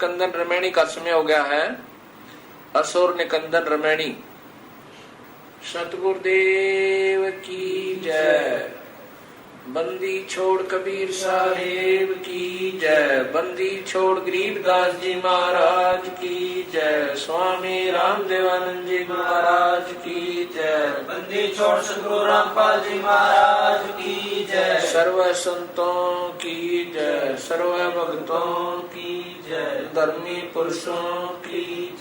कंदन रमैणी का समय हो गया है। असुर निकंदन रमैणी। सतगुरुदेव की जय। बंदी छोड़ कबीर साहेब की जय। बंदी छोड़ गरीबदास जी महाराज की जय। स्वामी रामदेवानंद जी महाराज की जय। बंदी छोड़ सदगुरु रामपाल जी महाराज की जय। सर्व संतों की जय। सर्व भक्तों की जय। धर्मी पुरुषों की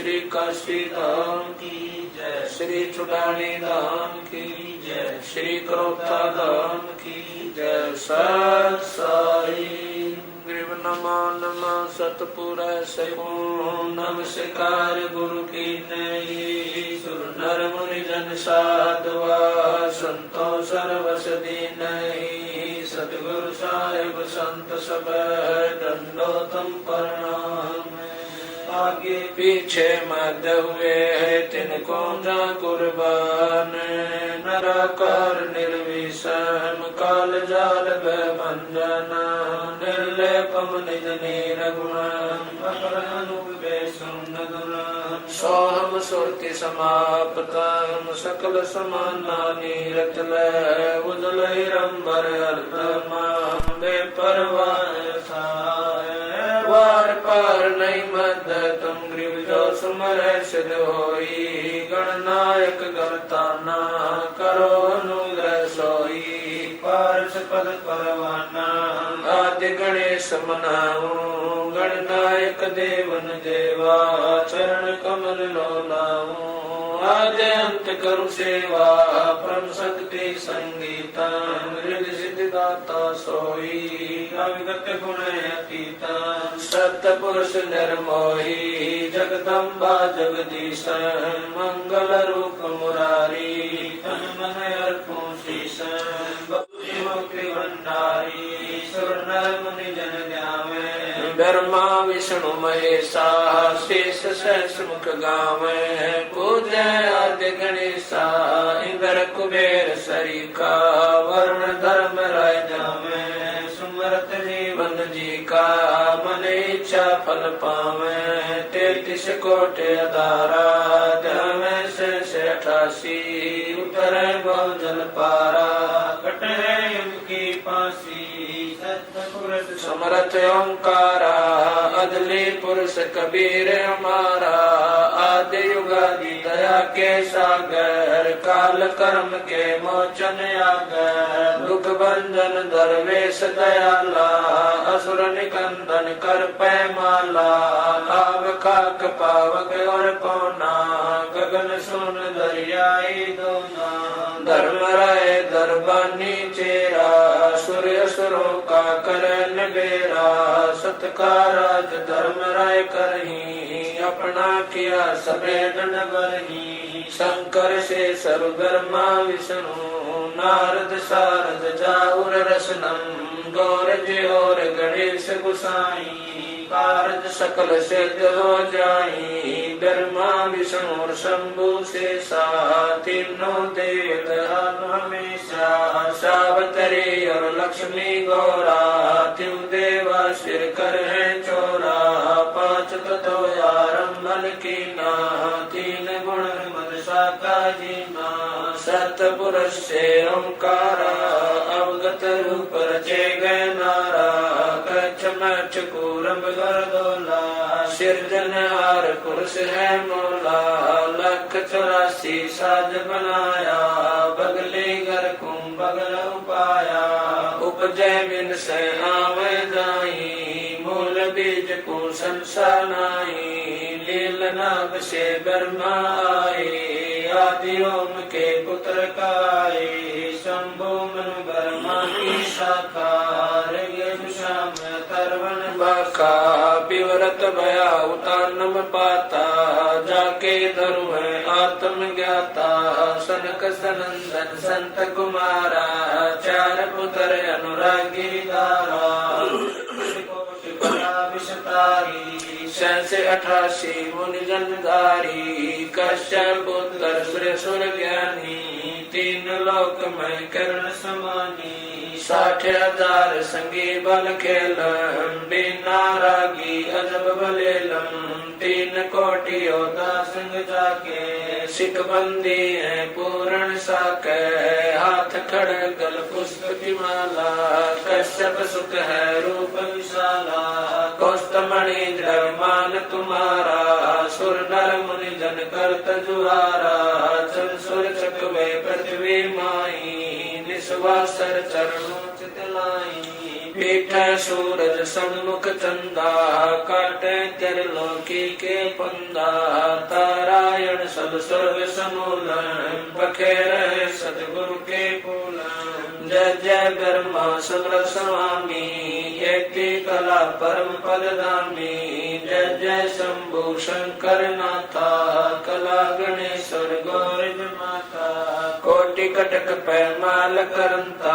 ਸ੍ਰੀ ਕਾਸ਼ੀ ਧਾਮ ਕੀ ਜੈ ਸ੍ਰੀ ਛੁਡਾਣੀ ਧਾਮ ਕੀ ਜੈ ਸ੍ਰੀ ਕਰੋਤਾ ਧਾਮ ਕੀ ਜੈ ਸਤ ਸਾਈ। ਗ੍ਰਿਵ ਨਮਾ ਨਮਾ ਸਤਪੁਰੈ ਸਗੋਂ ਨਮਸਕਾਰ ਗੁਰੂ ਕੀ ਨਈ। ਸੁਰ ਨਰ ਮੁਨਿ ਜਨ ਸਾਧਵਾ ਸੰਤੋ ਸਰਵਸ ਦੀਨਈ ਸਤਿਗੁਰ ਸਾਹਿਬ ਸੰਤ ਸਭੈ ਦੰਡੋ ਤੰ ਪ੍ਰਣਾਮ आगे पीछे मध्य हुए है तिनको जा कुर्बान नराकार निर्विषम काल जाल भंजना निर्लेपम निज निर्गुण सोहम सुरति समाप्तम सकल समानानि रतल उदल रंबर अर्धमे परवार ਸੁਮਰੈ ਸਿਧ ਹੋਈ ਗਣਨਾਇਕ ਗਰਤਾਨਾ ਕਰੋ ਅਨੁਗ੍ਰਹਿ ਸੋਈ, ਪਾਰਸ ਪਦ ਪਰਵਾਨਾ। ਆਦਿ ਗਣੇਸ਼ ਮਨਾਉ ਗਣਨਾਇਕ ਦੇਵਨ ਦੇਵਾ, ਚਰਨ ਕਮਲ ਲੋ ਲਾਉ ਆਦਿ ਅੰਤ ਕਰੁ ਸੇਵਾ ਪ੍ਰਮ ਸਤਿ ਸੰਗੀਤਾ ਰਿਧ ਸਿਧ ਸੋਈ, ਅਵਿਗਤ ਗੁਣ ਅਤੀਤਾ। अतीत सत निर्मोही जगदम्बा जगदीश मंगल रूप मुरारी ब्रह्मा, विष्णु, महेशा शेष सहस मुख गावे पूजय आद्य गणेशा इंद्र कुबेर सरिका वर्ण धर्म राय जावे सुमरत जीवन जी का इच्छा फल पावे तेतीस कोटे अदारा जमे से अठासी उतर बहु जल पारा। ਪਾਸੀ ਸਤਿਗੁਰ ਸਮਰਤ ਓੰਕਾਰਾ ਅਦਲੇ ਪੁਰਸ਼ ਕਬੀਰ ਹਮਾਰਾ ਆਦਿ ਯੁਗਾਦੀ ਦਇਆ ਕੇ ਸਾਗਰ ਕਾਲ ਕਰਮ ਕੇ ਮੋਚਨ ਆਗਰ ਦੁਖ ਬੰਧਨ ਦਰਵੇਸ਼ ਦਇਆਲਾ ਅਸੁਰ ਨਿਕੰਦਨ ਕਰ ਪੈ ਮਾਲਾ ਆਵ ਖਾਕ ਪਾਵਕ ਔਰ ਕੋਨਾ ਗਗਨ ਸੁਨ ਦਰਿਆਏ ਦੋਨਾ ਧਰਮ ਰਾਏ ਦਰਬਾਨੀ ਚੇਰਾ चेरा सूर्य सुरों का करन बेरा सत्काराज धर्म राय करही, अपना किया सबे दंड बरही। शंकर से सर्वधर्मा विष्णु, नारद सारद जाऊर रसनम, गौर और गणेश गुसाई। कारज सकल सिद्ध हो जाई। ब्रह्मा, विष्णु और शंभु से सा तीनों देव हमेशा। सावतरे और लक्ष्मी गौरा तिम देवा सिर कर है चोरा। पाँच तत्व आरंभन की ना, तीन गुण मद शाखा जीना। सतपुरुष से ओंकारा, अवगत रूप रचे गए कच्छ मच्छ कूरम गरदोला सिरजन हार पुरुष है मोला लख चौरासी साज बनाया बगले घर कुम बगल उपाया उपजय बिन से आवे जाई मूल बीज को संसार नाई लील नाग से ब्रह्मा आए आदि ओम के पुत्र काए विवरत भया उतानम पाता, जाके धरु है आत्म ज्ञाता सनक सनंदन संत कुमारा, चार पुत्र अनुरागी दारा। से अठासी मुनि जनधारी कश्यप पुत्र सुर ज्ञानी। लोक में करण समानी। साठ हज़ार संगी बल खेलम, बिना रागी अजब बलेलम। तीन कोटि योद्धा संग जाके सिख बंदी है, पूर्ण साके। हाथ खड़गल पुष्प की माला। कश्यप सुख है, रूप विशाला। कौस्तमणि द्रव्यमान तुम्हारा। सुर नर मुनि जन करत जुहारा। निस्वासर चरणों चितलाई पीठ सूरज सम्मुख चंदा, काटे ter लोकी के पंदा। तारायण सब सर्व समूलन पखेर सदगुरु के पूलन। जय जय ब्रह्मा समर स्वामी, एक कला परम पद धामी जय जय शंभु शंकर नाथा, कला गणेश्वर गौरज ਟਿਕਟਕ ਪੈ ਮਾਲ ਕਰੰਤਾ,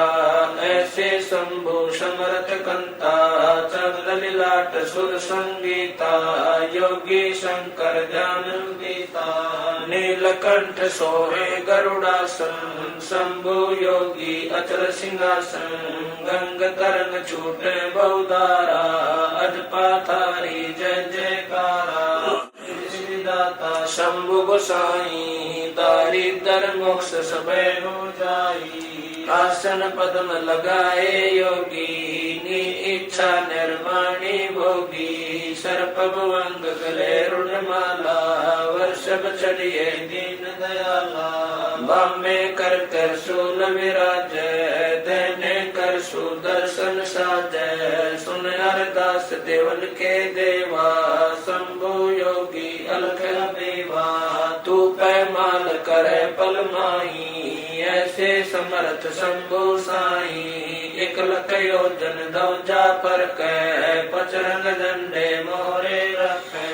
ਐਸੇ ਸੰਭੂ ਸਮਰਥ ਕੰਤਾ, ਚੰਦ ਲਿਲਾਟ ਸੁਰ ਸੰਗੀਤਾ, ਯੋਗੀ ਸ਼ੰਕਰ ਜਾਨਮ ਦੇਤਾ ਨੀਲਕੰਠ ਸੋਹੇ ਗਰੁੜਾਸਨ, ਸੰਭੂ ਯੋਗੀ ਅਚਲ ਸਿੰਘਾਸਨ, ਗੰਗ ਤਰੰਗ ਛੂਟੇ ਬਹੁਦਾਰਾ ਅਜ ਪਾਥਾਰੀ ਜੈ ਜੈਕਾਰਾ। दाता शंभु गोसाई दारिद्र मोक्ष सबे हो जाई। आसन पद्म लगाए योगी, नी इच्छा निर्माणी भोगी। सर्प भुवंग गले रुणमाला वर्षभ चढ़िए दीन दयाला। बामे कर कर सूल विराज, देने कर सुदर्शन साजय सुन अरदास देवन के देवा, शंभु योगी। अलख देवा, तू पैमाल करे पल माई ऐसे समर्थ शंभो साई एक लख योजन दौजा पर पचरंग झंडे मोरे रखे।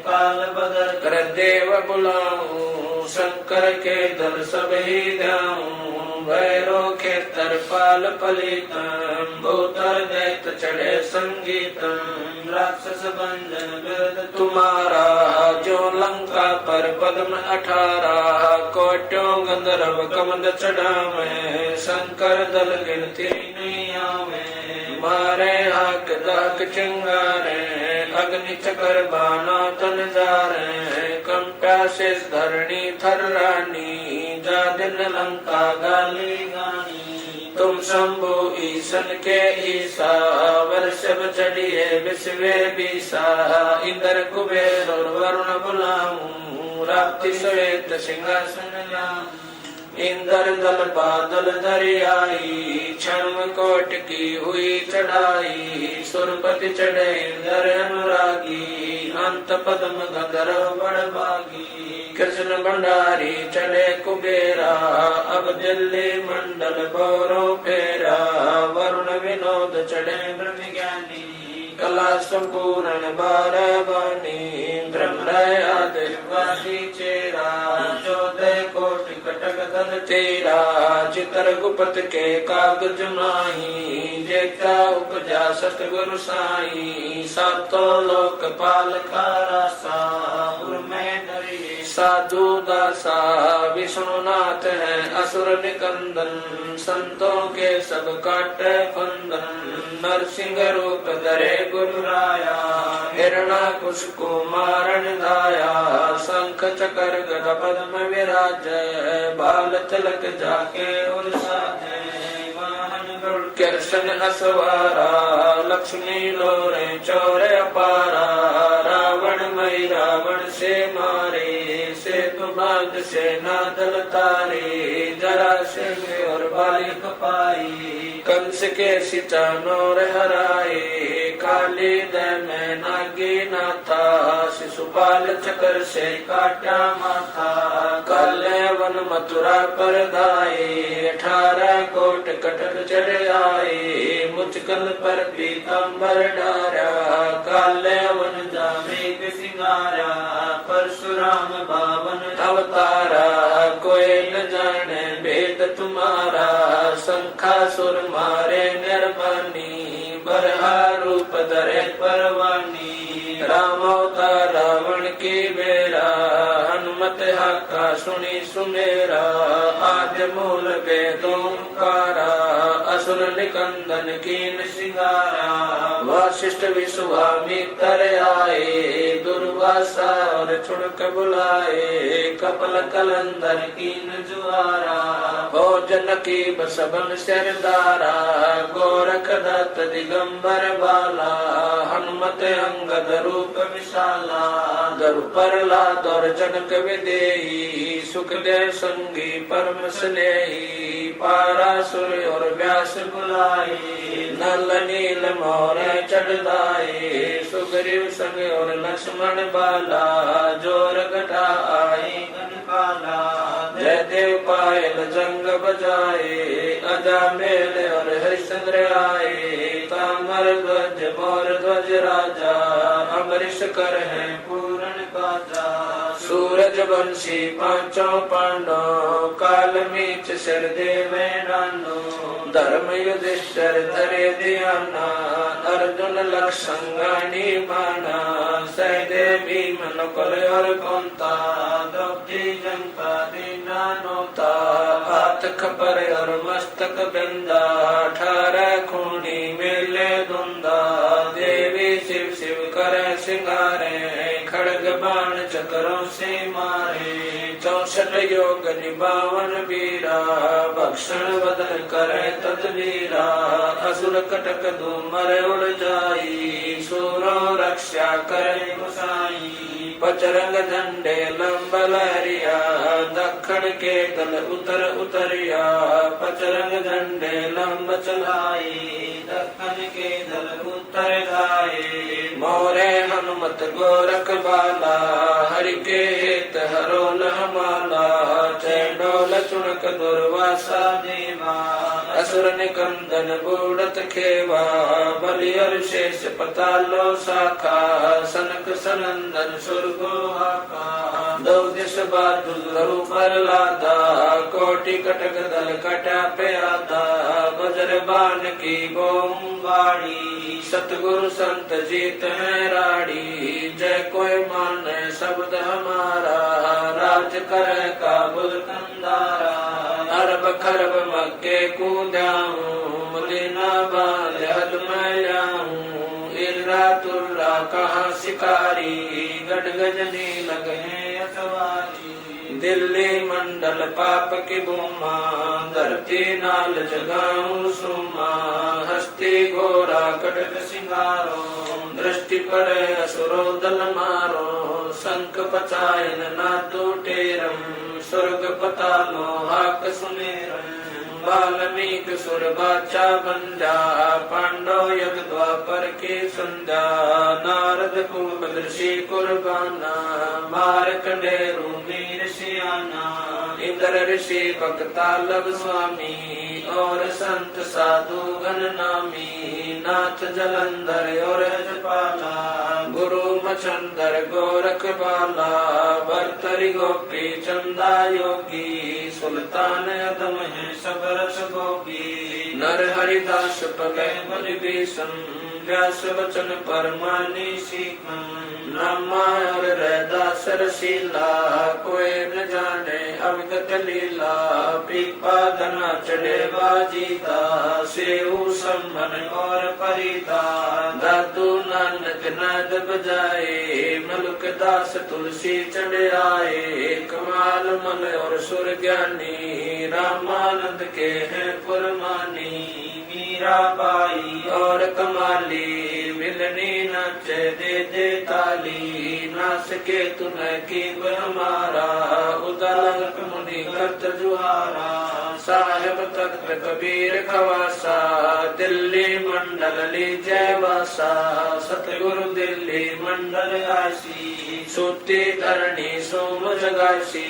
काल बदल कर देव बुलाऊं शंकर के दल ही ध्याऊं भैरो के तरपाल पलितम भूतर दैत चढ़े संगीतम, राक्षस भंजन बिरद तुम्हारा, जो लंका पर पद्म अठारा, कोट्यों गंधर्व कमंद चढ़ावे, शंकर दल गिनती नहीं आवे, मारे हाक दाक चिंगारे अग्नि चकर बाना तन जारे कंप्या से धरणी थर रानी, जा दिन लंका गाली गानी। तुम शंभु ईशन के ईसा वर्षभ चढ़िए, विश्व बीसा, इंद्र कुबेर और वरुण बुलाऊ, राप्ति श्वेत सिंहासन लाऊं। इंद्र दल बादल दरियाई क्षण कोट की हुई चढ़ाई सुरपति चढ़े इंद्र अनुरागी अंत पद्म गंधर्व बड़भागी कृष्ण भंडारी चढ़े कुबेरा अब दिल्ली मंडल गौरव फेरा वरुण विनोद चढ़े ब्रह्म ज्ञानी कला संपूर्ण बार बानी ब्रह्म आदिवासी चेरा चौदह कोटि कटक धन तेरा चित्र गुप्त के कागज़ माही जेता उपजा सतगुरु साई सातों लोक पाल खारा सा में डरिए साधु दासा, विष्णुनाथ है, असुर निकंदन, संतों के सब काट फंदन। नरसिंह रूप धरे गुरु राया, हिरणा कुश कुमारण दाया शंख चकर गद पद्म विराज बाल तिलक जाके उर्सा ਦਰਸ਼ਨ ਅਸਵਾਰਾ ਲక్ష్ਮੀ ਲੋਰੇ ਚੋਰੇ ਅਪਾਰਾ, ਰਾਵਣ ਮਈ ਰਾਵਣ ਸੇ ਮਾਰੇ, ਸੇ ਤੁਮੰਗ ਸੇ ਨਾਦਲ ਤਾਰੇ, ਜਰਾ ਸੇ ਔਰ ਬਾਲਿਕ ਪਾਈ कंस के सिचानोर हराए, काली दय नागी नाथा शिशुपाल चकर से काटा माथा काले वन मथुरा पर दाए अठारह कोट कटक चढ़ आए मुचकल पर पीताम्बर डारा काले वन जामे सिंगारा, परशुराम बावन अवतारा, कोयल जाने भेद तुम्हारा शंखा सुर मारे निर्मानी बरहा रूप धरे परवानी राम अवतार रावण की बेरा हनुमत ਹਾਕਾ ਸੁਣੀ ਸੁਮੇਰਾ ਆਦ ਮੂਲ ਬੇਦੋਂਕਾਰਾ ਅਸੁਰ ਨਿਕੰਦਨ ਕੀਨ ਸਿੰਗਾਰਾ ਵਾਸਿਸ਼ਟ ਵਿਸਵਾਮਿਤਰ ਆਏ ਦੁਰਵਾਸਾ ਔਰ ਛੁੜਕ ਬੁਲਾਏ ਕਪਲ ਕਲੰਦਰ ਕੀਨ ਜੁਆਰਾ भोजन कीब सबन सिरदारा गोरखदत्त दिगंबर बाला हनुमत अंगद रूप विशाला दर पर ला दौर जनक विदेही सुखदेव संगी परम स्नेही पारा सुर और व्यास बुलाई नल नील मोर चढ़दाए सुग्रीव संग और लक्ष्मण बाला जोर घटा आई गनपाला जय देव पायल, जंग बजाए, अजा मेल और हरिश्चंद्र आए कामर ध्वज, मोर ध्वज राजा, अमरिश कर है पूरण काजा ਕਾਜਾ ਸੂਰਜ ਬੰਸੀ ਪਾਂਚੋਂ ਪਾਂਡੋ, ਕਾਲ ਮੀਚ ਸਿਰ ਦੇਵੇ ਨਾਨੋ ਧਰਮ ਯੁਧਿਸ਼ਟਰ ਧਰੇ ਧਿਆਨਾ, ਅਰਜੁਨ ਲਖਸੰਗਾਣੀ ਬਾਣਾ ਸਹਿਦੇ ਭੀਮ ਨਕਲ ਔਰ ਕੰਤਾ ਦ੍ਰੋਪਦੀ ਜੰਕਾ ਦੀਨਾ ਨੋਤਾ ਹਾਥ ਖਪਰ ਔਰ ਮਸਤਕ ਬਿੰਦਾ, ਠਾਰੈ ਖੂਣੀ ਮੇਲੇ ਦੁੰਦਾ। ਦੇਵੀ ਸਿਵ ਸਿਵ ਕਰੇ ਸਿੰਗਾਰੇ चक्रों से मारे चौसठ योग निभावन बीरा भक्षण बदल कर तीरा असुर कटक धूमर उड़ जाई, सूर रक्षा कर मुसाई। बचरंग झंडे लंब लहरिया दखन के दल उतर उतरिया। बचरंग झंडे लंब चलाई दखन के दल उतर गाये मोरे हनुमत गोरख बाला असुर निकंदन बूढ़त खेवा। बलियर शेष पतालो शाखा सनक सनंदन सुरगोहा दो पर लादा कोटि कटक दल कटा प्यादा। आता बजर बान की गोमवाणी सतगुरु संत जीत है राड़ी। जय कोई मान सब हमारा। राज कर काबुल कर ਅਰਬ ਖਰਬ ਮੱਕੇ ਕੂਦਿਆਉ ਮਦੀਨਾ ਬਾਲ ਮੈਂ ਲਿਆਉ। ਇਰਾ ਤੁਰਾ ਕਹਾ ਸਿਕਾਰੀ, ਗੜ ਗਜਨੀ ਲਗੇ ਅਤਵਾਰੀ ਦਿੱਲੀ ਮੰਡਲ ਪਾਪ ਕੀ ਬੂਮਾ, ਧਰਤੀ ਨਾਲ ਜਗਾਉ ਸੁਮਾ। ਹਸਤੀ ਘੋਰਾ ਕਟਕ ਸਿੰਗਾਰੋ, ਦ੍ਰਿਸ਼ਟੀ ਪੜੇ ਅਸੁਰੋ ਦਲ ਮਾਰੋ। ਸੰਕ ਪਚਾਇਨ ਨਾ ਟੂਟੇਰਮ ਸੁਰਗ ਪਤਾਲੋ, ਹਾਕ ਸੁਨੇਰਾ। ਵਾਲਮੀਕ ਸੁਰ ਬਾਚਾ ਬੰਜਾ ਪਾਂਡੋ ਯਗ ਦਵਾਪਰ ਕੇ ਸੰਜਾ ਨਾਰਦ ਕੁਲ ਦ੍ਰਿਸ਼ੀ ਕੁਰਬਾਨਾ ਮਾਰ ਕੰਡੇ ਰੂਮੀ कर ऋषि भक्तालब स्वामी और संत साधु गण नामी। नाथ जलंधर और गुरु मचंदर गोरख बाला भरतरी गोपी चंदा योगी, सुल्तान अदम है सबरस गोपी। नर हरिदास पगय बलि ਰਸ ਵਚਨ ਪਰਮਾਨੀ ਸਿਖ ਨਾਮਾ ਔਰ ਰਹਿਦਾ ਸਰਸੀਲਾ ਕੋਏ ਨ ਜਾਣੇ ਅਵਗਤ ਲੀਲਾ ਪ੍ਰੀਪਾ ਧਨਾ ਚੜੇ ਬਾਜੀ ਦਾ ਸੇਉ ਸੰਮਨ ਔਰ ਪਰਿਤਾ ਦਾਤੂ ਨਾਨਕ ਨਾਦ ਬਜਾਏ, ਮਲੁਕ ਦਾਸ ਤੁਲਸੀ ਚੜਾਏ ਕਮਾਲ ਮਨ ਔਰ ਸੁਰ ਗਿਆਨੀ, ਰਾਮਾਨੰਦ ਕੇ ਹੈ ਪਰਮਾਨੀ मीरा बाई और कमाली, मिलनी नच दे दे ताली। नास के तुन की हमारा उदालक मुनि करत जुहारा। साहेब तख्त कबीर खवासा, दिल्ली मंडल ली जय वासा सतगुरु दिल्ली मंडल आसी, सूती धरणी सोम जगासी।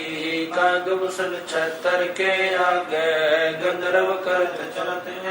काग मुसन छतर के आगे, गंधर्व करत चलत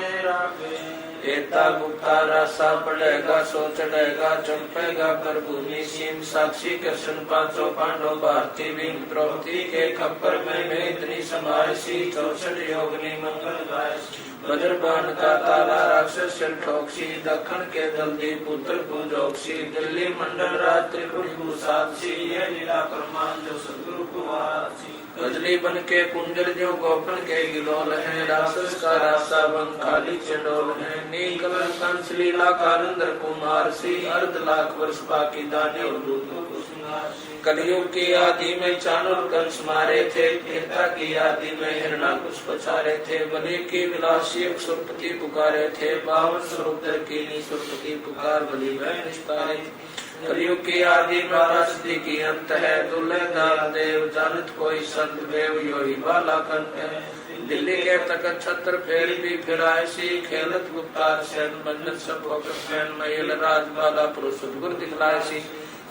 एता गुप्ता रासा पड़ेगा सो चढ़ेगा चंपेगा कर भूमि सीम साक्षी कृष्ण पाँचों पांडव भारती भीम द्रौपदी के खप्पर में मैं इतनी समारसी चौसठ योगनी मंगल गाय वज्रपान का ताला राक्षस ठोकसी दखन के दल्दी पुत्र पूजोक्सी दिल्ली मंडल राज त्रिपुर साक्षी ये लीला प्रमाण जो सदगुरु को वासी गजली बन के कुंजल जो गोपन के गिलोल है राक्षस का रासा बन खाली चंडोल है। नीकल कंस लीला कालंदर कुमार सी, अर्ध लाख वर्ष बाकी दाने और दूतों को। कलयुग की आदि में चाणुर कंस मारे थे त्रेता की आदि में हिरणा कुछ पछारे थे। बलि की विलासी सुरपति पुकारे थे, बावन स्वरूप की सुरपति पुकार बलि वह निस्तारे कलयुग की आदि महाराष्ट्री की अंत है दुल्हे दाल देव, जानत कोई संत देव यो ही बाला कंत है। दिल्ली के तक छत्र फेर भी फिराए सी खेलत गुप्ता, सेन बंदन सब होकर फ़ैन महिल राज बाला पुरुष गुरु दिखलाए सी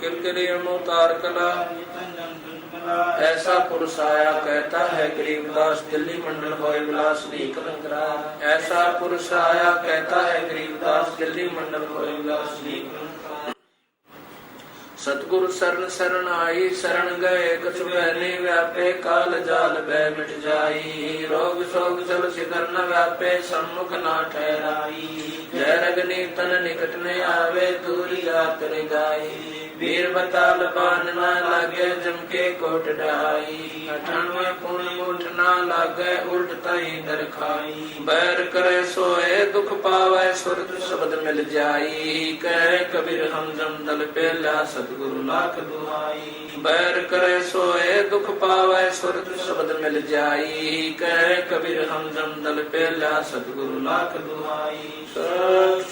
ਕਿਲਕਲੀ ਅਨੁਤਾਰ ਕਲਾ। ਐਸਾ ਪੁਰਸ ਆਇਆ ਕਹਤਾ ਹੈ ਗਰੀਬਦਾਸ ਦਿੱਲੀ ਮੰਡਲ ਹੋਏ ਵਿਲਾਸ ਨਹੀਂ ਕਲੰਕਰਾ ਐਸਾ ਪੁਰਸ ਆਇਆ ਕਹਤਾ ਹੈ ਗਰੀਬਦਾਸ ਦਿੱਲੀ ਮੰਡਲ ਹੋਏ ਵਿਲਾਸ ਨਹੀਂ ਸਤਗੁਰ ਸਰਨ ਸਰਨ ਆਈ, ਸਰਨ ਗਏ, ਕਛੁ ਬੈ ਨੇ ਵਿਆਪੇ, ਕਾਲ ਜਾਲ ਬੈ ਮਿਟ ਜਾਈ। ਰੋਗ ਸੋਗ ਸਭ ਸਿਕਰ ਨ ਵਿਆਪੇ, ਸੰਮੁਖ ਨਾ ਠਹਿਰਾਈ। ਜੈ ਰਗਨੀ ਤਨ ਨਿਕਟ ਨ ਆਵੇ, ਦੂਰੀ ਆਤਰ ਗਾਈ ਵੀਰ ਬਤਾਲ ਬਾਨ ਨਾ ਲਾਗੇ ਜਮਕੇ ਕੋਟ ਢਾਈ 98 ਪੁਣ ਮੁਠ ਨਾ ਲਾਗੇ, ਉਲਟ ਤਾਈ ਦਰਖਾਈ ਬੈਰ ਕਰੇ ਸੋਏ, ਦੁਖ ਪਾਵੇ, ਸੁਰਤ ਸ਼ਬਦ ਮਿਲ ਜਾਈ। ਕਹਿ ਕਬੀਰ ਹਮਦਮ ਦਲ ਪਹਿਲਾ ਸਤਿਗੁਰੂ ਲੱਖ ਦੁਆਈ ਬੈਰ ਕਰੇ ਸੋਏ ਦੁਖ ਪਾਵੇ, ਸੁਰਤ ਸ਼ਬਦ ਮਿਲ ਜਾਈ। ਕਹਿ ਕਬੀਰ ਹਮਦਮ ਦਲ ਪਹਿਲਾ ਸਤਿਗੁਰੂ ਲੱਖ ਦੁਆਈ ਸਤ